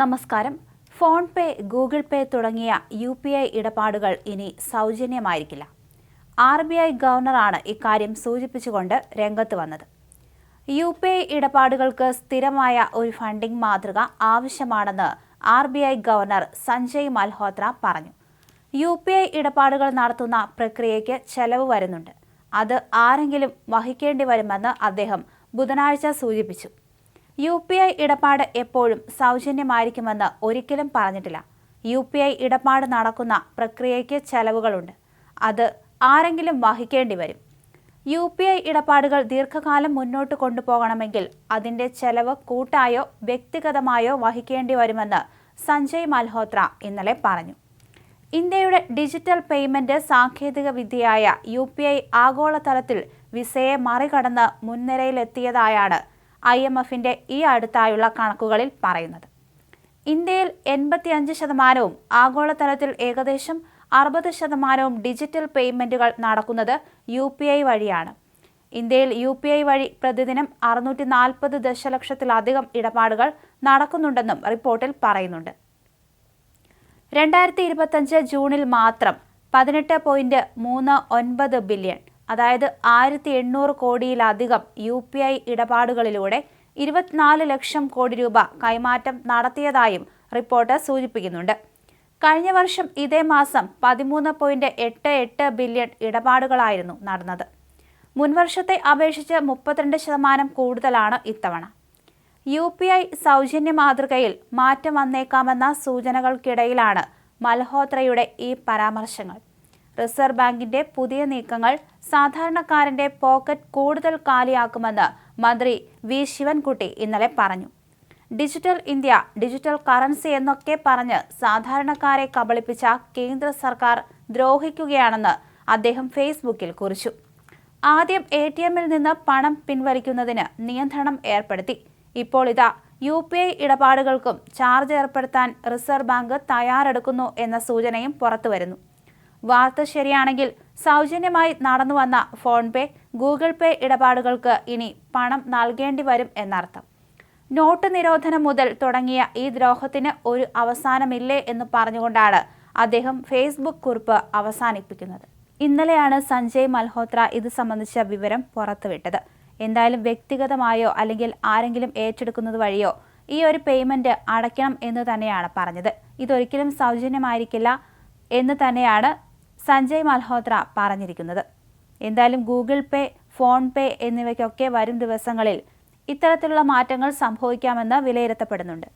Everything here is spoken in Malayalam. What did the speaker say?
നമസ്കാരം. ഫോൺ പേ ഗൂഗിൾ പേ തുടങ്ങിയ യു പി ഐ ഇടപാടുകൾ ഇനി സൗജന്യമായിരിക്കില്ല. ആർ ബി ഐ ഗവർണറാണ് ഇക്കാര്യം സൂചിപ്പിച്ചുകൊണ്ട് രംഗത്ത് വന്നത്. യു പി ഐ ഇടപാടുകൾക്ക് സ്ഥിരമായ ഒരു ഫണ്ടിംഗ് മാതൃക ആവശ്യമാണെന്ന് R B I governor Sanjay Malhotra പറഞ്ഞു. യു പി ഐ ഇടപാടുകൾ നടത്തുന്ന പ്രക്രിയയ്ക്ക് ചെലവ് വരുന്നുണ്ട്. അത് ആരെങ്കിലും വഹിക്കേണ്ടി വരുമെന്ന് അദ്ദേഹം ബുധനാഴ്ച സൂചിപ്പിച്ചു. യു പി ഐ ഇടപാട് എപ്പോഴും സൗജന്യമായിരിക്കുമെന്ന് ഒരിക്കലും പറഞ്ഞിട്ടില്ല. യു പി ഐ ഇടപാട് നടക്കുന്ന പ്രക്രിയയ്ക്ക് ചെലവുകളുണ്ട്. അത് ആരെങ്കിലും വഹിക്കേണ്ടി വരും. യു പി ഐ ഇടപാടുകൾ ദീർഘകാലം മുന്നോട്ട് കൊണ്ടുപോകണമെങ്കിൽ അതിന്റെ ചെലവ് കൂട്ടായോ വ്യക്തിഗതമായോ വഹിക്കേണ്ടി വരുമെന്ന് സഞ്ജയ് മൽഹോത്ര ഇന്നലെ പറഞ്ഞു. ഇന്ത്യയുടെ ഡിജിറ്റൽ പേയ്മെന്റ് സാങ്കേതിക വിദ്യയായ യു പി ഐ ആഗോളതലത്തിൽ വിസയെ മറികടന്ന് മുൻനിരയിലെത്തിയതായാണ് ഐ എം എഫിന്റെ ഈ അടുത്തായുള്ള കണക്കുകളിൽ പറയുന്നത്. ഇന്ത്യയിൽ എൺപത്തിയഞ്ച് ശതമാനവും ആഗോളതലത്തിൽ ഏകദേശം അറുപത് ശതമാനവും ഡിജിറ്റൽ പേയ്മെന്റുകൾ നടക്കുന്നത് യു പി ഐ വഴിയാണ്. ഇന്ത്യയിൽ യു പി ഐ വഴി പ്രതിദിനം അറുന്നൂറ്റി നാൽപ്പത് ദശലക്ഷത്തിലധികം ഇടപാടുകൾ നടക്കുന്നുണ്ടെന്നും റിപ്പോർട്ടിൽ പറയുന്നുണ്ട്. രണ്ടായിരത്തി ഇരുപത്തഞ്ച് ജൂണിൽ മാത്രം പതിനെട്ട് പോയിന്റ് മൂന്ന് ഒൻപത് ബില്യൺ അതായത് ആയിരത്തി എണ്ണൂറ് കോടിയിലധികം യു പി ഐ ഇടപാടുകളിലൂടെ ഇരുപത്തിനാല് ലക്ഷം കോടി രൂപ കൈമാറ്റം നടത്തിയതായും റിപ്പോർട്ട് സൂചിപ്പിക്കുന്നുണ്ട്. കഴിഞ്ഞ വർഷം ഇതേ മാസം പതിമൂന്ന് പോയിന്റ് എട്ട് എട്ട് ബില്യൺ ഇടപാടുകളായിരുന്നു നടന്നത്. മുൻവർഷത്തെ അപേക്ഷിച്ച് മുപ്പത്തിരണ്ട് ശതമാനം കൂടുതലാണ് ഇത്തവണ. യു പി ഐ സൗജന്യ മാതൃകയിൽ മാറ്റം വന്നേക്കാമെന്ന സൂചനകൾക്കിടയിലാണ് മൽഹോത്രയുടെ ഈ പരാമർശങ്ങൾ. റിസർവ് ബാങ്കിന്റെ പുതിയ നീക്കങ്ങൾ സാധാരണക്കാരന്റെ പോക്കറ്റ് കൂടുതൽ കാലിയാക്കുമെന്ന് മന്ത്രി വി ശിവൻകുട്ടി ഇന്നലെ പറഞ്ഞു. ഡിജിറ്റൽ ഇന്ത്യ ഡിജിറ്റൽ കറൻസി എന്നൊക്കെ പറഞ്ഞ് സാധാരണക്കാരെ കബളിപ്പിച്ച കേന്ദ്ര സർക്കാർ ദ്രോഹിക്കുകയാണെന്ന് അദ്ദേഹം ഫേസ്ബുക്കിൽ കുറിച്ചു. ആദ്യം എ ടി എമ്മിൽ നിന്ന് പണം പിൻവലിക്കുന്നതിന് നിയന്ത്രണം ഏർപ്പെടുത്തി. ഇപ്പോൾ ഇതാ യു പി ഐ ഇടപാടുകൾക്കും ചാർജ് ഏർപ്പെടുത്താൻ റിസർവ് ബാങ്ക് തയ്യാറെടുക്കുന്നു എന്ന സൂചനയും പുറത്തുവരുന്നു. വാർത്ത ശരിയാണെങ്കിൽ സൗജന്യമായി നടന്നുവന്ന ഫോൺ പേ ഗൂഗിൾ പേ ഇടപാടുകൾക്ക് ഇനി പണം നൽകേണ്ടി വരും എന്നർത്ഥം. നോട്ട് നിരോധനം മുതൽ തുടങ്ങിയ ഈ ദ്രോഹത്തിന് ഒരു അവസാനമില്ലേ എന്ന് പറഞ്ഞുകൊണ്ടാണ് അദ്ദേഹം ഫേസ്ബുക്ക് കുറിപ്പ് അവസാനിപ്പിക്കുന്നത്. ഇന്നലെയാണ് സഞ്ജയ് മൽഹോത്ര ഇത് സംബന്ധിച്ച വിവരം പുറത്തുവിട്ടത്. എന്തായാലും വ്യക്തിഗതമായോ അല്ലെങ്കിൽ ആരെങ്കിലും ഏറ്റെടുക്കുന്നത് വഴിയോ ഈ ഒരു പേയ്മെന്റ് അടയ്ക്കണം എന്ന് തന്നെയാണ് പറഞ്ഞത്. ഇതൊരിക്കലും സൗജന്യമായിരിക്കില്ല എന്ന് തന്നെയാണ് സഞ്ജയ് മൽഹോത്ര പറഞ്ഞിരിക്കുന്നത്. എന്തായാലും ഗൂഗിൾ പേ ഫോൺ പേ എന്നിവയ്ക്കൊക്കെ വരും ദിവസങ്ങളിൽ ഇത്തരത്തിലുള്ള മാറ്റങ്ങൾ സംഭവിക്കാമെന്ന് വിലയിരുത്തപ്പെടുന്നുണ്ട്.